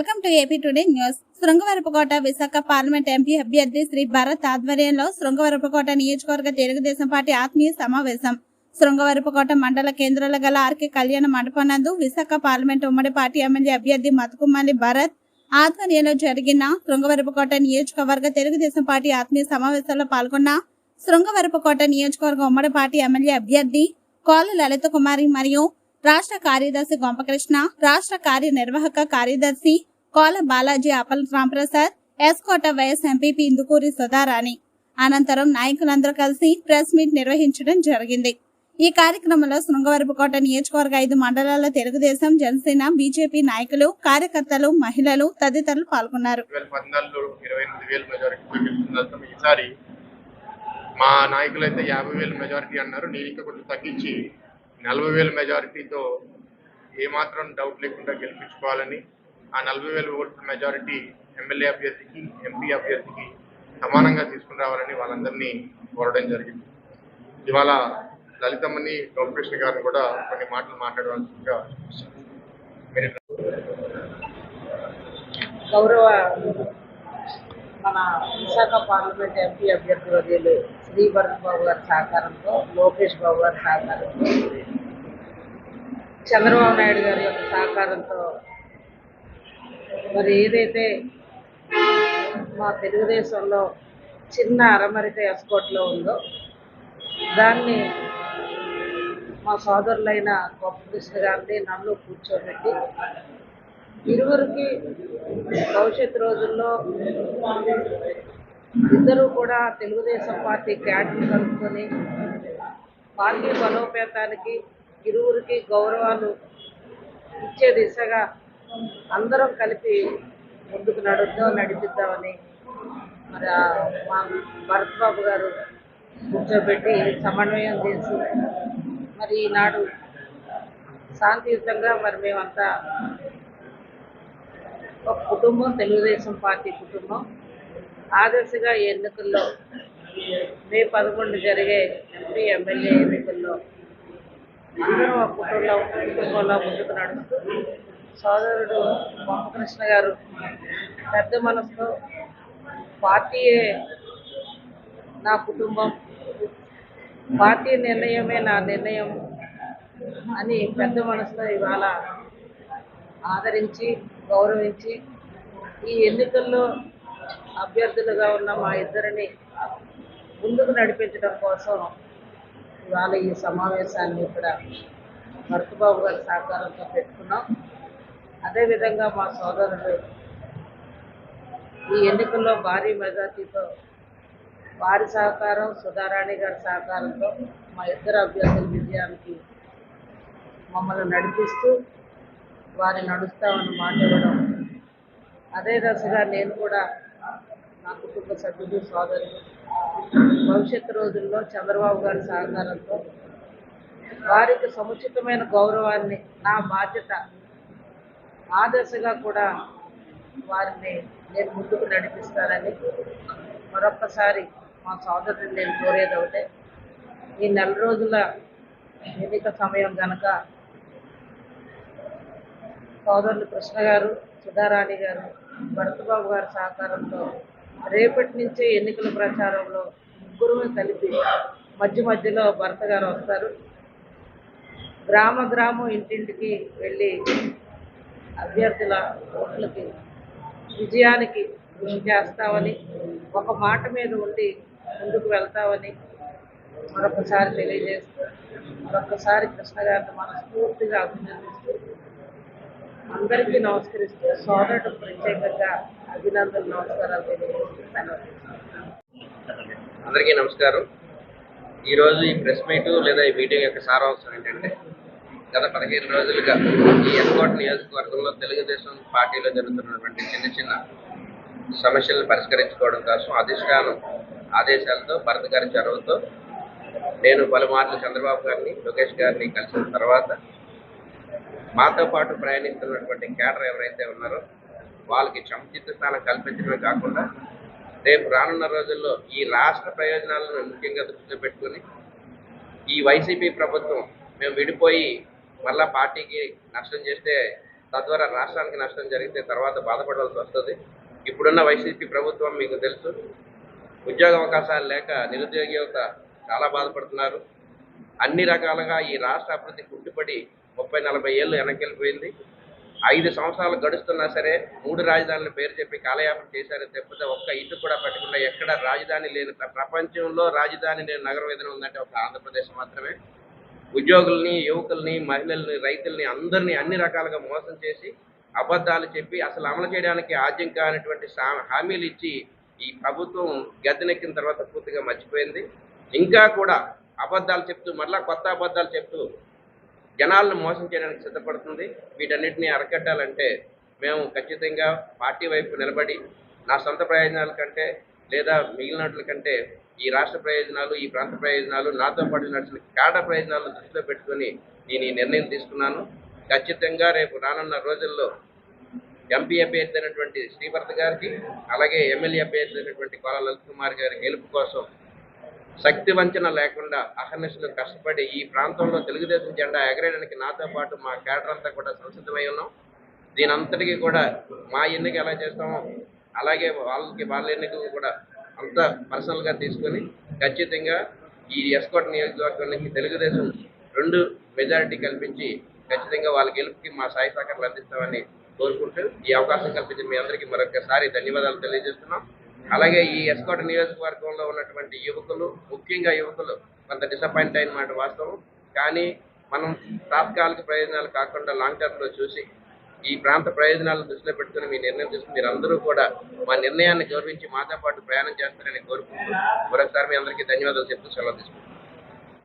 Welcome to AP today news. Srungavarapukota Visakha parliament MP అభ్యర్థి శ్రీ భరత్ ఆధ్వర్యంలో శృంగవరపుకోట నియోజకవర్గ తెలుగుదేశం పార్టీ ఆత్మీయ సమావేశం. శృంగవరపుకోట మండల కేంద్రంలో గల ఆర్కే కళ్యాణ మండపనందు విశాఖ పార్లమెంట్ ఉమ్మడి పార్టీ ఎమ్మెల్యే అభ్యర్థి మతుకుమల్లి భరత్ ఆధ్వర్యంలో జరిగిన శృంగవరపుకోట నియోజకవర్గ తెలుగుదేశం పార్టీ ఆత్మీయ సమావేశంలో పాల్గొన్న శృంగవరపుకోట నియోజకవర్గ ఉమ్మడి పార్టీ ఎమ్మెల్యే అభ్యర్థి కోల లలిత కుమారి మరియు రాష్ట్ర కార్యదర్శి గొంపకృష్ణ రాష్ట్ర కార్యనిర్వాహక కార్యదర్శి కోల బాలాజీ అపల్ రాంప్రసాద్ ఎస్కోట వైఎస్ ఎంపీపీ ఇందుకూరి సుధారాణి. అనంతరం నాయకులందరూ కలిసి ప్రెస్ మీట్ నిర్వహించడం జరిగింది. ఈ కార్యక్రమంలో శృంగవరపుకోట నియోజకవర్గ ఐదు మండలాల తెలుగుదేశం జనసేన బీజేపీ నాయకులు కార్యకర్తలు మహిళలు తదితరులు పాల్గొన్నారు. ఈసారి మా నాయకులు అయితే యాభై వేల మెజారిటీ అన్నారు. నేను ఇంకా కొంచెం తగ్గించి నలభై వేల మెజారిటీతో ఏమాత్రం డౌట్ లేకుండా గెలిపించుకోవాలని ఆ నలభై వేల ఓట్ల మెజారిటీ ఎమ్మెల్యే అభ్యర్థికి ఎంపీ అభ్యర్థికి సమానంగా తీసుకుని రావాలని వాళ్ళందరినీ కోరడం జరిగింది. ఇవాళ లలితమ్మని గౌకృష్ణ గారిని కూడా కొన్ని మాటలు మాట్లాడవలసిందిగా మీరు గౌరవ మన విశాఖ పార్లమెంట్ ఎంపీ అభ్యర్థి వర్యులు శ్రీభరణ్ బాబు గారి సహకారంతో లోకేష్ బాబు గారి సహకారంతో చంద్రబాబు నాయుడు గారి యొక్క సహకారంతో మరి ఏదైతే మా తెలుగుదేశంలో చిన్న అరమరిక ఎస్కోట్లో ఉందో దాన్ని మా సోదరులైన గొప్ప కృష్ణ గారిని నన్ను కూర్చోబెట్టి ఇరువురికి భవిష్యత్ రోజుల్లో ఇద్దరూ కూడా తెలుగుదేశం పార్టీ క్యాడర్ కలుపుకొని పార్టీ బలోపేతానికి ఇరువురికి గౌరవాలు ఇచ్చే దిశగా అందరం కలిపి ముందుకు నడుద్దాం నడిపిద్దామని మరి మా భరత్ బాబు గారు కూర్చోబెట్టి సమన్వయం చేసి మరి ఈనాడు శాంతియుతంగా మరి మేమంతా ఒక కుటుంబం తెలుగుదేశం పార్టీ కుటుంబం. ఆదర్శగా ఈ ఎన్నికల్లో మే పదకొండు జరిగే ఎంపీ ఎమ్మెల్యే ఎన్నికల్లో అందరం ఒక కుటుంబంలో కుటుంబంలో ముందుకు నడుస్తూ సోదరుడు వెంకటకృష్ణ గారు పెద్ద మనసుతో పార్టీయే నా కుటుంబం. పార్టీ నిర్ణయమే నా నిర్ణయం అని పెద్ద మనసుతో ఇవాళ ఆదరించి గౌరవించి ఈ ఎన్నికల్లో అభ్యర్థులుగా ఉన్న మా ఇద్దరిని ముందుకు నడిపించడం కోసం ఇవాళ ఈ సమావేశాన్ని ఇక్కడ భరతబాబు గారి సహకారంతో పెట్టుకున్నాం. అదేవిధంగా మా సోదరుడు ఈ ఎన్నికల్లో భారీ మెజార్టీతో వారి సహకారం సుధారాణి గారి సహకారంతో మా ఇద్దరు అభ్యర్థుల విజయానికి మమ్మల్ని నడిపిస్తూ వారిని నడుస్తామని మాట ఇవ్వడం. అదే దశగా నేను కూడా నా కుటుంబ సభ్యులు సోదరులు భవిష్యత్తు రోజుల్లో చంద్రబాబు గారి సహకారంతో వారికి సముచితమైన గౌరవాన్ని నా బాధ్యత ఆ దశగా కూడా వారిని నేను ముందుకు నడిపిస్తానని మరొక్కసారి మా సోదరుని నేను కోరేది ఒకటే. ఈ నెల రోజుల ఎన్నిక సమయం గనక సోదరులు కృష్ణ గారు సుధారాణి గారు భరతబాబు గారి సహకారంతో రేపటి నుంచే ఎన్నికల ప్రచారంలో ముగ్గురు కలిపి మధ్య మధ్యలో భరత గారు వస్తారు. గ్రామ గ్రామం ఇంటింటికి వెళ్ళి అభ్యర్థుల ఓట్లకి విజయానికి కృషి చేస్తామని ఒక మాట మీద ఉండి ముందుకు వెళ్తామని మరొకసారి తెలియజేస్తూ మరొకసారి కృష్ణ గారిని మనస్ఫూర్తిగా అభినందిస్తూ అందరికీ నమస్కరిస్తూ సోదరుడు ప్రత్యేకంగా అభినందన నమస్కారాలు తెలియజేస్తూ అందరికీ నమస్కారం. ఈరోజు ఈ ప్రెస్ మీట్ లేదా ఈ మీటింగ్ యొక్క సారాంశం ఏంటంటే గత పదిహేను రోజులుగా ఈ ఎన్కోట్ నియోజకవర్గంలో తెలుగుదేశం పార్టీలో జరుగుతున్నటువంటి చిన్న చిన్న సమస్యలను పరిష్కరించుకోవడం కోసం అధిష్టానం ఆదేశాలతో భరత్ గారి చొరవతో నేను పలుమార్లు చంద్రబాబు గారిని లోకేష్ గారిని కలిసిన తర్వాత మాతో పాటు ప్రయాణిస్తున్నటువంటి క్యాడర్ ఎవరైతే ఉన్నారో వాళ్ళకి సముచిత స్థానం కల్పించడమే కాకుండా రేపు రానున్న రోజుల్లో ఈ రాష్ట్ర ప్రయోజనాలను ముఖ్యంగా దృష్టిలో పెట్టుకుని ఈ వైసీపీ ప్రభుత్వం మేము విడిపోయి మళ్ళా పార్టీకి నష్టం చేస్తే తద్వారా రాష్ట్రానికి నష్టం జరిగితే తర్వాత బాధపడవలసి వస్తుంది. ఇప్పుడున్న వైసీపీ ప్రభుత్వం మీకు తెలుసు ఉద్యోగ అవకాశాలు లేక నిరుద్యోగ యువత చాలా బాధపడుతున్నారు. అన్ని రకాలుగా ఈ రాష్ట్ర అభివృద్ధి కుట్టుపడి ముప్పై నలభై ఏళ్ళు వెనకెళ్ళిపోయింది ఐదు సంవత్సరాలు గడుస్తున్నా సరే మూడు రాజధానుల పేరు చెప్పి కాలయాపన చేశారు. తప్పితే ఒక్క ఇటు కూడా పెట్టకుండా ఎక్కడ రాజధాని లేని ప్రపంచంలో రాజధాని లేని నగరం ఏదైనా ఉందంటే ఒక ఆంధ్రప్రదేశ్ మాత్రమే. ఉద్యోగుల్ని యువకుల్ని మహిళల్ని రైతుల్ని అందరినీ అన్ని రకాలుగా మోసం చేసి అబద్ధాలు చెప్పి అసలు అమలు చేయడానికి ఆద్యం కానటువంటి హామీలు ఇచ్చి ఈ ప్రభుత్వం గద్దెనెక్కిన తర్వాత పూర్తిగా మర్చిపోయింది. ఇంకా కూడా అబద్ధాలు చెప్తూ మళ్ళా కొత్త అబద్ధాలు చెప్తూ జనాలను మోసం చేయడానికి సిద్ధపడుతుంది. వీటన్నిటిని అరకట్టాలంటే మేము ఖచ్చితంగా పార్టీ వైపు నిలబడి నా సొంత ప్రయోజనాల కంటే లేదా మిగిలినట్ల కంటే ఈ రాష్ట్ర ప్రయోజనాలు ఈ ప్రాంత ప్రయోజనాలు నాతో పాటు నడిచిన కాడ ప్రయోజనాలను దృష్టిలో పెట్టుకొని నేను ఈ నిర్ణయం తీసుకున్నాను. ఖచ్చితంగా రేపు రానున్న రోజుల్లో ఎంపీ అభ్యర్థి అయినటువంటి శ్రీభర్త గారికి అలాగే ఎమ్మెల్యే అభ్యర్థి అయినటువంటి కోల లలిత్ కుమార్ గారి గెలుపు కోసం శక్తి వంచన లేకుండా అహర్నిశలు కష్టపడి ఈ ప్రాంతంలో తెలుగుదేశం జెండా ఎగరేయడానికి నాతో పాటు మా కేడర్ అంతా కూడా సంసిద్ధమై ఉన్నాం. దీని అంతటికీ కూడా మా ఎన్నిక ఎలా చేస్తామో అలాగే వాళ్ళకి వాళ్ళ ఎన్నికలు కూడా అంత పర్సనల్గా తీసుకొని ఖచ్చితంగా ఈ ఎస్కోట్ నియోజకవర్గం నుంచి తెలుగుదేశం రెండు మెజారిటీ కల్పించి ఖచ్చితంగా వాళ్ళ గెలుపుకి మా సాయి సహకారాలు అందిస్తామని కోరుకుంటూ ఈ అవకాశం కల్పించిన మీ అందరికీ మరొకసారి ధన్యవాదాలు తెలియజేస్తున్నాం. అలాగే ఈ ఎస్కోట నియోజకవర్గంలో ఉన్నటువంటి యువకులు ముఖ్యంగా యువకులు కొంత డిసప్పాయింట్ అయిన మాట వాస్తవం. కానీ మనం తాత్కాలిక ప్రయోజనాలు కాకుండా లాంగ్ టర్మ్లో చూసి ఈ ప్రాంత ప్రయోజనాలను దృష్టిలో పెట్టుకుని మీ నిర్ణయం తీసుకుని మీరు అందరూ కూడా మా నిర్ణయాన్ని గౌరవించి మాతో పాటు ప్రయాణం చేస్తారని కోరుకుంటూ మరొకసారి మీ అందరికీ ధన్యవాదాలు చెప్తూ సెలవు తీసుకుంటాం